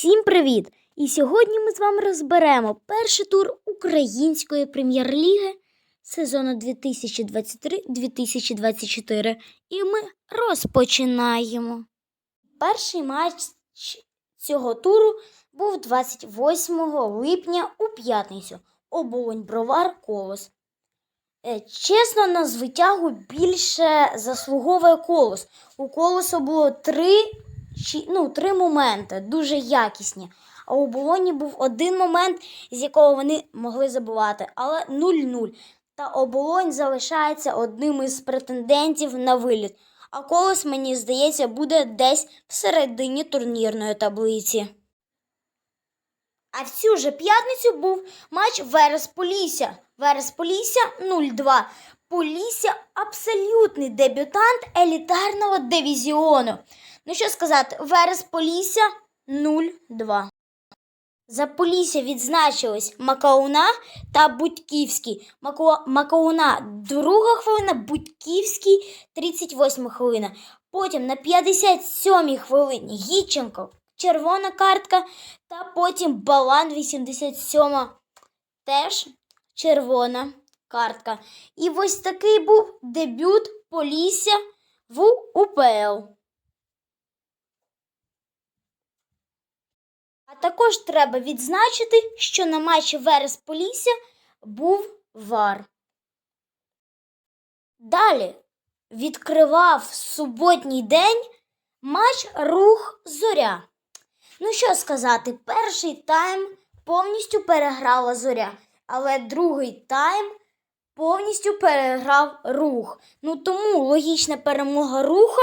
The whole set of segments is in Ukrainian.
Всім привіт! І сьогодні ми з вами розберемо перший тур Української прем'єр-ліги сезону 2023-2024. І ми розпочинаємо. Перший матч цього туру був 28 липня у п'ятницю. Оболонь Бровар Колос. Е, Чесно, на звитягу більше заслуговує колос. У колосу було три, ну, три моменти, дуже якісні. А у Болоні був один момент, з якого вони могли забувати, але 0-0. Та оболонь залишається одним із претендентів на виліт. А колос, мені здається, буде десь всередині турнірної таблиці. А в цю же п'ятницю був матч Верес Полісся. Верес Полісся 0-2. Полісся абсолютний дебютант елітарного дивізіону. Ну що сказати, Верес Полісся 0-2. За Полісся відзначились Макауна та Будьківський. Маку... Макауна друга хвилина, Будьківський 38 хвилина. Потім на 57-й хвилині Гіченко червона картка, та потім Балан 87-ма теж червона картка. І ось такий був дебют Полісся в УПЛ. Також треба відзначити, що на матчі Верес Полісся був вар. Далі відкривав суботній день матч Рух Зоря. Ну що сказати, перший тайм повністю переграла зоря, але другий тайм повністю переграв рух. Ну тому логічна перемога руха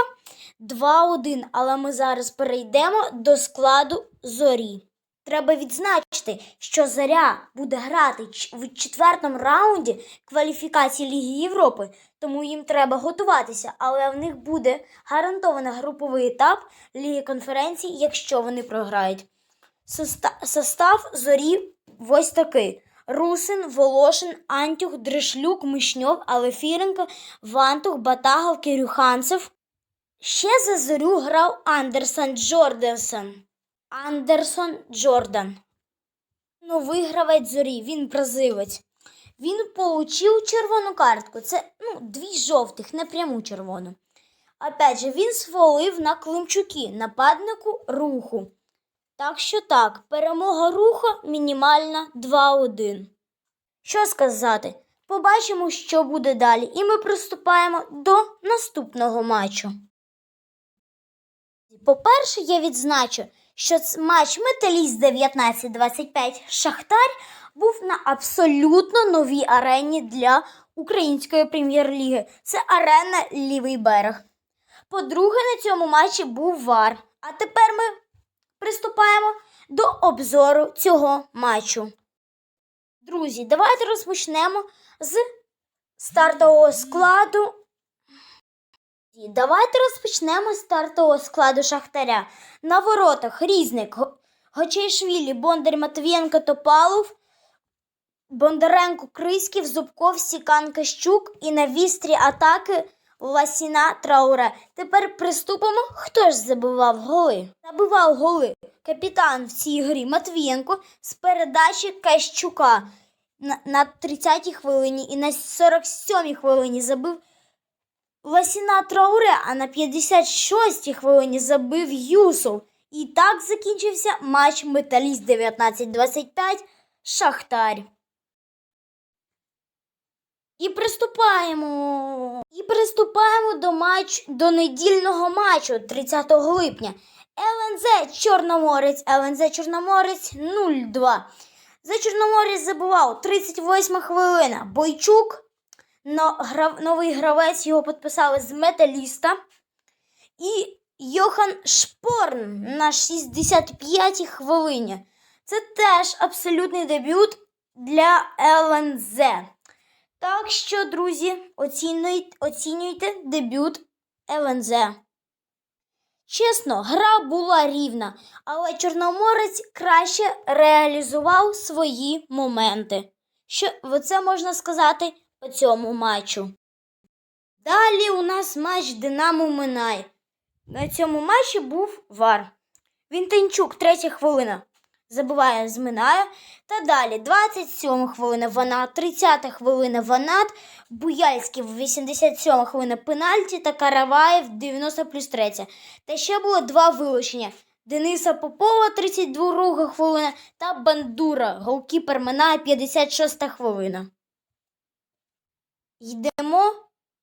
2-1. Але ми зараз перейдемо до складу зорі. Треба відзначити, що зоря буде грати в четвертому раунді кваліфікації Ліги Європи, тому їм треба готуватися, але в них буде гарантований груповий етап Ліги конференцій, якщо вони програють. Состав зорі ось такий: Русин, Волошин, Антюх, Дришлюк, Мишньов, Алефіренко, Вантух, Батагов, Кирюханцев. Ще за зорю грав Андерсон Джорденсон. Андерсон Джордан. Новий гравець зорі, він бразилець. Він отримав червону картку. Це ну, дві жовтих, не пряму червону. Опять же, він свалив на Климчуки, нападнику руху. Так що так, перемога руха мінімальна 2-1. Що сказати? Побачимо, що буде далі, і ми приступаємо до наступного матчу. По-перше, я відзначу, що матч Металіст 19-25 Шахтар був на абсолютно новій арені для української прем'єр-ліги. Це арена Лівий берег. По-друге, на цьому матчі був вар. А тепер ми приступаємо до обзору цього матчу. Друзі, давайте розпочнемо з стартового складу. Давайте розпочнемо з стартового складу Шахтаря. На воротах Різник, Го- Гочейшвілі, Бондар Матвієнко, Топалов, Бондаренко, Криськів, Зубков, Сікан, Кащук і на вістрі атаки Ласіна Трауре. Тепер приступимо. Хто ж забивав голи? Забивав голи капітан в цій грі Матвієнко з передачі Кащука на 30-й хвилині і на 47-й хвилині забив Ласіна Трауре, а на 56-й хвилині забив Юсов. І так закінчився матч Металіст 19-25 Шахтар. І приступаємо. І приступаємо до матч до недільного матчу 30 липня. ЛНЗ Чорноморець, ЛНЗ Чорноморець 0-2. За Чорноморець забував 38 хвилина. Бойчук, новий гравець, його підписали з металіста. І Йохан Шпорн на 65-й хвилині. Це теж абсолютний дебют для ЛНЗ. Так що, друзі, оцінюйте, оцінюйте дебют ЛНЗ. Чесно, гра була рівна, але Чорноморець краще реалізував свої моменти. Що це можна сказати по цьому матчу. Далі у нас матч Динамо Минай. На цьому матчі був вар. Вінтенчук, третя хвилина. Забиває, зминає. Та далі 27 хвилина Ванат, 30 хвилина Ванат, Буяльський 87 хвилина пенальті та Караваєв 90 плюс 3. Та ще було два вилучення. Дениса Попова 32 хвилина та Бандура. Голкіпер минає 56 хвилина. Йдемо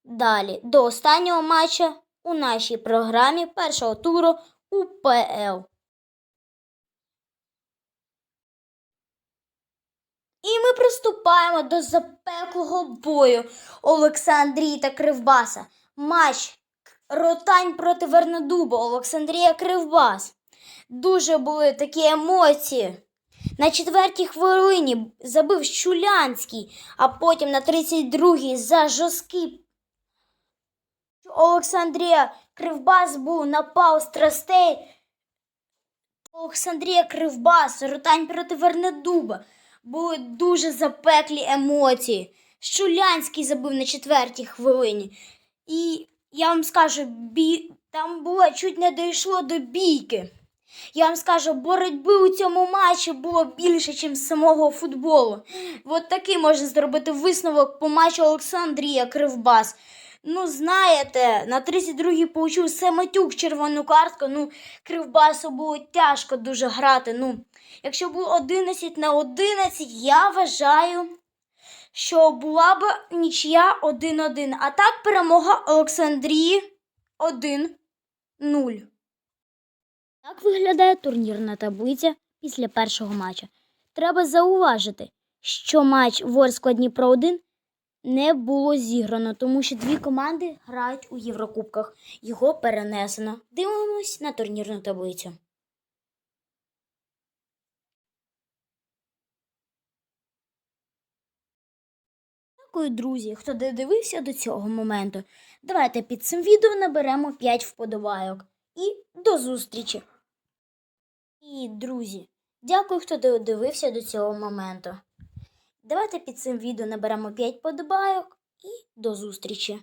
далі до останнього матча у нашій програмі першого туру УПЛ. І ми приступаємо до запеклого бою Олександрії та Кривбаса. Матч Ротань проти Вернодуба, Олександрія Кривбас. Дуже були такі емоції. На четвертій хвилині забив Щулянський, а потім на 32-й за жорсткий Олександрія Кривбас був напав страстей. Олександрія Кривбас, Ротань проти Вернедуба. Були дуже запеклі емоції. Щулянський забив на четвертій хвилині. І я вам скажу, бі... там було чуть не дійшло до бійки. Я вам скажу, боротьби у цьому матчі було більше, ніж самого футболу. От такий можна зробити висновок по матчу Олександрія Кривбас. Ну, знаєте, на 32-й получив Сематюк червону картку. Ну, Кривбасу було тяжко дуже грати. Ну, якщо було 11 на 11, я вважаю, що була б нічия 1-1. А так перемога Олександрії 1-0. Так виглядає турнірна таблиця після першого матча. Треба зауважити, що матч Ворскла Дніпро 1 не було зіграно, тому що дві команди грають у Єврокубках. Його перенесено. Дивимось на турнірну таблицю. Дякую, друзі, хто додивився до цього моменту. Давайте під цим відео наберемо 5 вподобайок. І до зустрічі! І, друзі, дякую, хто додивився до цього моменту. Давайте під цим відео наберемо 5 подобайок і до зустрічі!